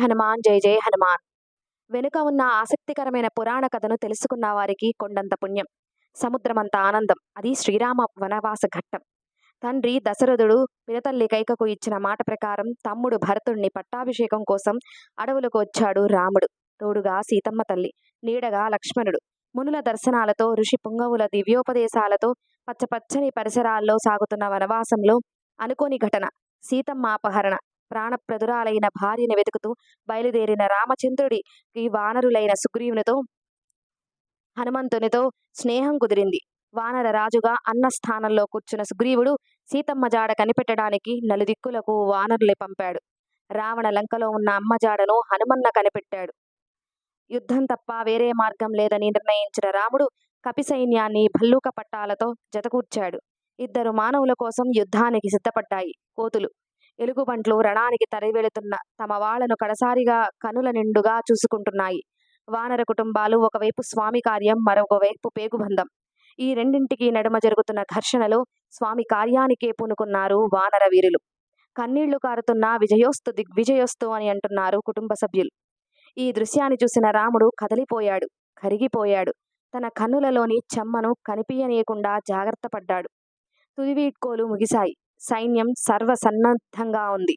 హనుమాన్ జై జై హనుమాన్. వెనుక ఉన్న ఆసక్తికరమైన పురాణ కథను తెలుసుకున్న వారికి కొండంత పుణ్యం. సముద్రమంత ఆనందం. అది శ్రీరామ వనవాస ఘట్టం. తండ్రి దశరథుడు పినతల్లి కైకకు ఇచ్చిన మాట ప్రకారం తమ్ముడు భరతుణ్ణి పట్టాభిషేకం కోసం అడవులకు వచ్చాడు రాముడు. తోడుగా సీతమ్మ తల్లి నీడగా లక్ష్మణుడు. మునుల దర్శనాలతో ఋషి పుంగవుల దివ్యోపదేశాలతో పచ్చపచ్చని పరిసరాల్లో సాగుతున్న వనవాసంలో అనుకోని ఘటన. సీతమ్మ అపహరణ. ప్రాణప్రదురాలైన భార్యను వెతుకుతూ బయలుదేరిన రామచంద్రుడికి వానరులైన సుగ్రీవునితో హనుమంతునితో స్నేహం కుదిరింది. వానర రాజుగా అన్న స్థానంలో కూర్చున్న సుగ్రీవుడు సీతమ్మ జాడ కనిపెట్టడానికి నలుదిక్కులకు వానరులు పంపాడు. రావణ లంకలో ఉన్న అమ్మ జాడను హనుమన్న కనిపెట్టాడు. యుద్ధం తప్ప వేరే మార్గం లేదని నిర్ణయించిన రాముడు కపి సైన్యాన్ని భల్లూక పట్టాలతో జతకూర్చాడు. ఇద్దరు మానవుల కోసం యుద్ధానికి సిద్ధపడ్డాయి కోతులు. ఎలుగుబంట్లు రణానికి తరివెళుతున్న తమ వాళ్ళను కడసారిగా కనుల నిండుగా చూసుకుంటున్నాయి. వానర కుటుంబాలు ఒకవైపు స్వామి కార్యం మరొక వైపు పేగుబంధం. ఈ రెండింటికి నడుమ జరుగుతున్న ఘర్షణలో స్వామి కార్యానికే పూనుకున్నారు వానర వీరులు. కన్నీళ్ళు కారుతున్న విజయోస్తు దిగ్విజయోస్తు అని అంటున్నారు కుటుంబ సభ్యులు. ఈ దృశ్యాన్ని చూసిన రాముడు కదలిపోయాడు కరిగిపోయాడు. తన కన్నులలోని చెమ్మను కనిపించనీయకుండా జాగ్రత్త పడ్డాడు. తుదివీడ్కోలు ముగిశాయి. సైన్యం సర్వసన్నద్ధంగా ఉంది.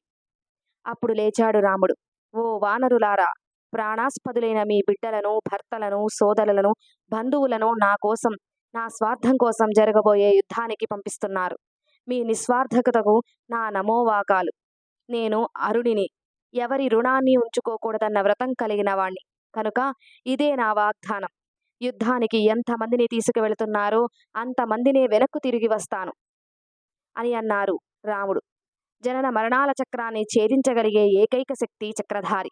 అప్పుడు లేచాడు రాముడు. ఓ వానరులారా ప్రాణాస్పదులైన మీ బిడ్డలను భర్తలను సోదరులను బంధువులను నా కోసం నా స్వార్థం కోసం జరగబోయే యుద్ధానికి పంపిస్తున్నారు. మీ నిస్వార్థకతకు నా నమోవాకాలు. నేను అరుణిని. ఎవరి రుణాన్ని ఉంచుకోకూడదన్న వ్రతం కలిగిన వాణ్ణి. కనుక ఇదే నా వాగ్దానం. యుద్ధానికి ఎంతమందిని తీసుకువెళుతున్నారో అంతమందినే వెనక్కు తిరిగి వస్తాను. అని అన్నారు రాముడు. జనన మరణాల చక్రాన్ని ఛేదించగలిగే ఏకైక శక్తి చక్రధారి.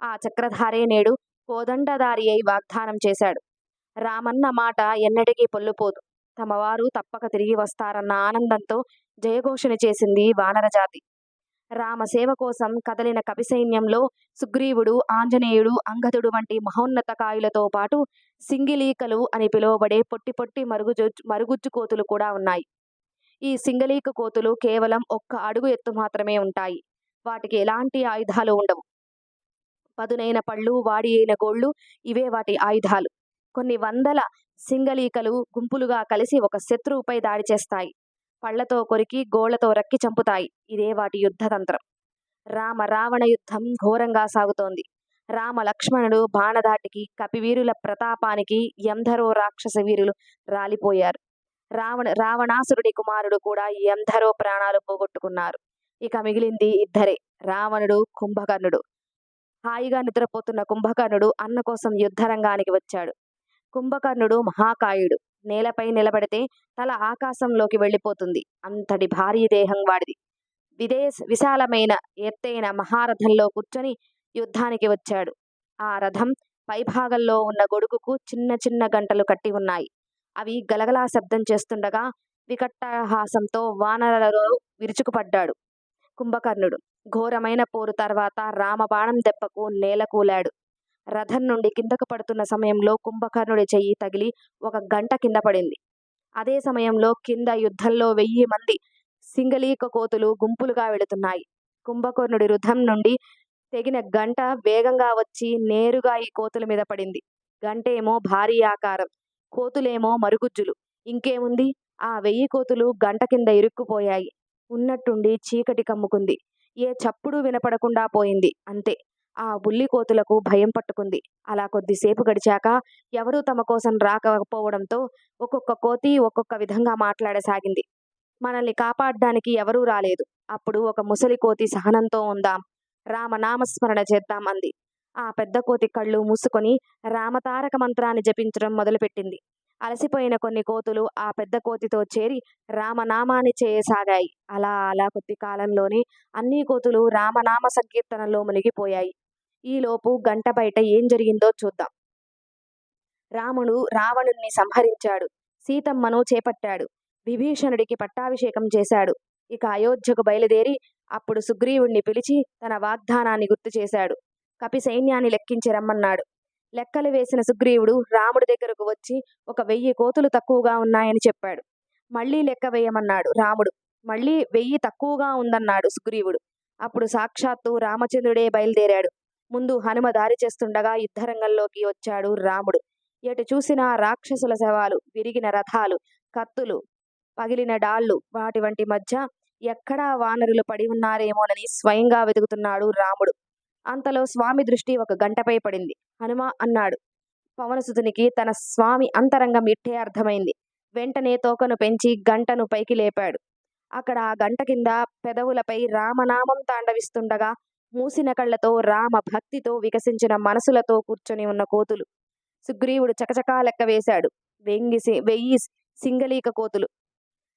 ఆ చక్రధారే నేడు కోదండదారి అయి వాగ్దానం చేశాడు. రామన్న మాట ఎన్నటికీ పొల్లుపోదు. తమవారు తప్పక తిరిగి వస్తారన్న ఆనందంతో జయఘోషణ చేసింది వానరజాతి రామసేవ కోసం కదలిన కపి సైన్యంలో సుగ్రీవుడు ఆంజనేయుడు అంగదుడు వంటి మహోన్నత కాయులతో పాటు సింగిలీకలు అని పిలువబడే పొట్టి పొట్టి మరుగుజు మరుగుజ్జు కోతులు కూడా ఉన్నాయి. ఈ సింగలీక కోతులు కేవలం ఒక్క అడుగు ఎత్తు మాత్రమే ఉంటాయి. వాటికి ఎలాంటి ఆయుధాలు ఉండవు. పదునైన పళ్ళు వాడి అయిన గోళ్ళు ఇవే వాటి ఆయుధాలు. కొన్ని వందల సింగలీకలు గుంపులుగా కలిసి ఒక శత్రువుపై దాడి చేస్తాయి. పళ్ళతో కొరికి గోళ్ళతో రక్కి చంపుతాయి. ఇదే వాటి యుద్ధతంత్రం రామ రావణ యుద్ధం ఘోరంగా సాగుతోంది. రామ లక్ష్మణుడు బాణధాటికి కపివీరుల ప్రతాపానికి ఎంధరో రాక్షస వీరులు రాలిపోయారు. రావణ రావణాసురుడి కుమారుడు కూడా ఎందరో ప్రాణాలు పోగొట్టుకున్నారు. ఇక మిగిలింది ఇద్దరే రావణుడు కుంభకర్ణుడు. హాయిగా నిద్రపోతున్న కుంభకర్ణుడు అన్న కోసం యుద్ధరంగానికి వచ్చాడు. కుంభకర్ణుడు మహాకాయుడు. నేలపై నిలబడితే తల ఆకాశంలోకి వెళ్ళిపోతుంది. అంతటి భారీ దేహం వాడిది. విదేశ విశాలమైన ఎత్తైన మహారథంలో కూర్చొని యుద్ధానికి వచ్చాడు. ఆ రథం పైభాగంలో ఉన్న గొడుగుకు చిన్న చిన్న గంటలు కట్టి ఉన్నాయి. అవి గలగలా శబ్దం చేస్తుండగా వికట్టహాసంతో వానరలో విరుచుకుపడ్డాడు కుంభకర్ణుడు. ఘోరమైన పోరు తర్వాత రామబాణం దెబ్బకు నేలకూలాడు రథం నుండి కిందకు పడుతున్న సమయంలో కుంభకర్ణుడి చెయ్యి తగిలి ఒక గంట కింద పడింది. అదే సమయంలో కింద యుద్ధంలో వెయ్యి మంది సింగలీక కోతులు గుంపులుగా వెళుతున్నాయి. కుంభకర్ణుడి రథం నుండి తెగిన గంట వేగంగా వచ్చి నేరుగా ఈ కోతుల మీద పడింది. గంటేమో భారీ ఆకారం. కోతులేమో మరుగుజ్జులు. ఇంకేముంది? ఆ వెయ్యి కోతులు గంట కింద ఇరుక్కుపోయాయి. ఉన్నట్టుండి చీకటి కమ్ముకుంది. ఏ చప్పుడు వినపడకుండా పోయింది. అంతే. ఆ బుల్లి కోతులకు భయం పట్టుకుంది. అలా కొద్దిసేపు గడిచాక ఎవరూ తమ కోసం రాకపోవడంతో ఒక్కొక్క కోతి ఒక్కొక్క విధంగా మాట్లాడసాగింది. మనల్ని కాపాడడానికి ఎవరూ రాలేదు. అప్పుడు ఒక ముసలి కోతి సహనంతో ఉందాం. రామనామస్మరణ చేద్దాం అంది. ఆ పెద్ద కోతి కళ్ళు మూసుకొని రామతారక మంత్రాన్ని జపించడం మొదలుపెట్టింది. అలసిపోయిన కొన్ని కోతులు ఆ పెద్ద కోతితో చేరి రామనామాన్ని చేయసాగాయి. అలా అలా కొద్ది కాలంలోనే అన్ని కోతులు రామనామ సంకీర్తనలో మునిగిపోయాయి. ఈలోపు గంట బయట ఏం జరిగిందో చూద్దాం. రాముడు రావణుణ్ణి సంహరించాడు. సీతమ్మను చేపట్టాడు. విభీషణుడికి పట్టాభిషేకం చేశాడు. ఇక అయోధ్యకు బయలుదేరి అప్పుడు సుగ్రీవుణ్ణి పిలిచి తన వాగ్దానాన్ని గుర్తు చేశాడు. కపి సైన్యాన్ని లెక్కించి రమ్మన్నాడు. లెక్కలు వేసిన సుగ్రీవుడు రాముడి దగ్గరకు వచ్చి ఒక వెయ్యి కోతులు తక్కువగా ఉన్నాయని చెప్పాడు. మళ్ళీ లెక్క వేయమన్నాడు రాముడు. మళ్ళీ వెయ్యి తక్కువగా ఉందన్నాడు సుగ్రీవుడు. అప్పుడు సాక్షాత్తు రామచంద్రుడే బయలుదేరాడు. ముందు హనుమ దారి చేస్తుండగా యుద్ధరంగంలోకి వచ్చాడు రాముడు. ఎటు చూసినా రాక్షసుల శవాలు విరిగిన రథాలు కత్తులు పగిలిన డాళ్ళు వాటి వంటి మధ్య ఎక్కడా వానరులు పడి ఉన్నారేమోనని స్వయంగా వెతుకుతున్నాడు రాముడు. అంతలో స్వామి దృష్టి ఒక గంటపై పడింది. హనుమ అన్నాడు. పవనసుతునికి తన స్వామి అంతరంగం ఇట్టే అర్థమైంది. వెంటనే తోకను పెంచి గంటను పైకి లేపాడు. అక్కడ ఆ గంట కింద పెదవులపై రామనామం తాండవిస్తుండగా మూసిన కళ్ళతో రామ భక్తితో వికసించిన మనసులతో కూర్చొని ఉన్న కోతులు. సుగ్రీవుడు చకచకా లెక్క వేశాడు. వెంగి వెయ్యి సింగలీక కోతులు.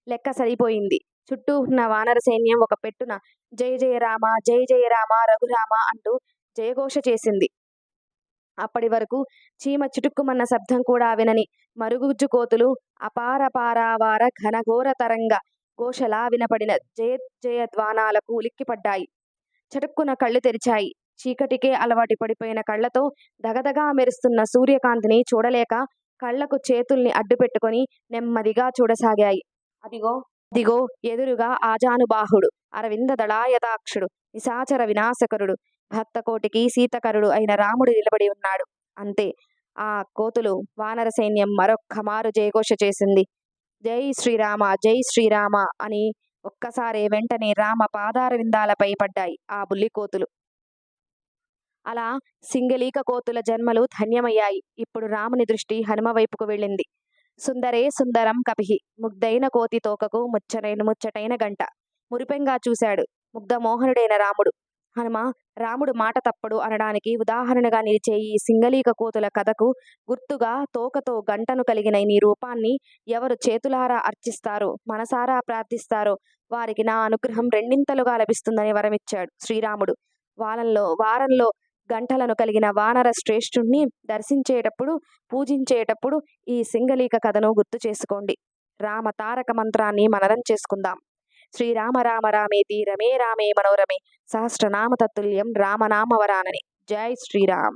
లెక్క సరిపోయింది. చుట్టూ ఉన్న వానర సైన్యం ఒక పెట్టున జయ జయ రామ జయ జయ రామ రఘురామ అంటూ జయఘోష చేసింది. అప్పటి వరకు చీమ చిటుక్కుమన్న శబ్దం కూడా వినని మరుగుజ్జు కోతులు అపారపారావార ఘనఘోర తరంగ ఘోషలా వినపడిన జయ జయ ద్వానాలకు ఉలిక్కిపడ్డాయి. చటుక్కున కళ్ళు తెరిచాయి. చీకటికే అలవాటు పడిపోయిన కళ్ళతో దగదగా మెరుస్తున్న సూర్యకాంతిని చూడలేక కళ్ళకు చేతుల్ని అడ్డుపెట్టుకొని నెమ్మదిగా చూడసాగాయి. అదిగో దిగో ఎదురుగా ఆజానుబాహుడు అరవింద దళాయతాక్షుడు నిశాచర వినాశకరుడు భక్తకోటికి సీతకరుడు అయిన రాముడు నిలబడి ఉన్నాడు. అంతే. ఆ కోతులు వానర సైన్యం మరొక్క మారు జయఘోష చేసింది. జై శ్రీరామ జై శ్రీరామ అని ఒక్కసారే వెంటనే రామ పాదార విందాలపై పడ్డాయి ఆ బుల్లి కోతులు. అలా సింగలీక కోతుల జన్మలు ధన్యమయ్యాయి. ఇప్పుడు రాముని దృష్టి హనుమ వైపుకు వెళ్ళింది. సుందరే సుందరం కపిహి. ముగ్ధైన కోతి తోకకు ముచ్చటైన ముచ్చటైన గంట. మురిపెంగా చూశాడు. ముగ్ధమోహనుడైన రాముడు. హనుమ రాముడు మాట తప్పడు అనడానికి ఉదాహరణగా నిలిచే ఈ సింగలీక కోతుల కథకు గుర్తుగా తోకతో గంటను కలిగిన నీ రూపాన్ని ఎవరు చేతులారా అర్చిస్తారో మనసారా ప్రార్థిస్తారో వారికి నా అనుగ్రహం రెండింతలుగా లభిస్తుందని వరమిచ్చాడు శ్రీరాముడు. వారంలో వారంలో గంటలను కలిగిన వానర శ్రేష్ఠుణ్ణి దర్శించేటప్పుడు పూజించేటప్పుడు ఈ సింగలీక కథను గుర్తు చేసుకోండి. రామ తారక మంత్రాన్ని మననం చేసుకుందాం. శ్రీరామ రామ రామేతి రమే రామే మనోరమే సహస్రనామ తత్తుల్యం రామనామవరానని జై శ్రీరామ్.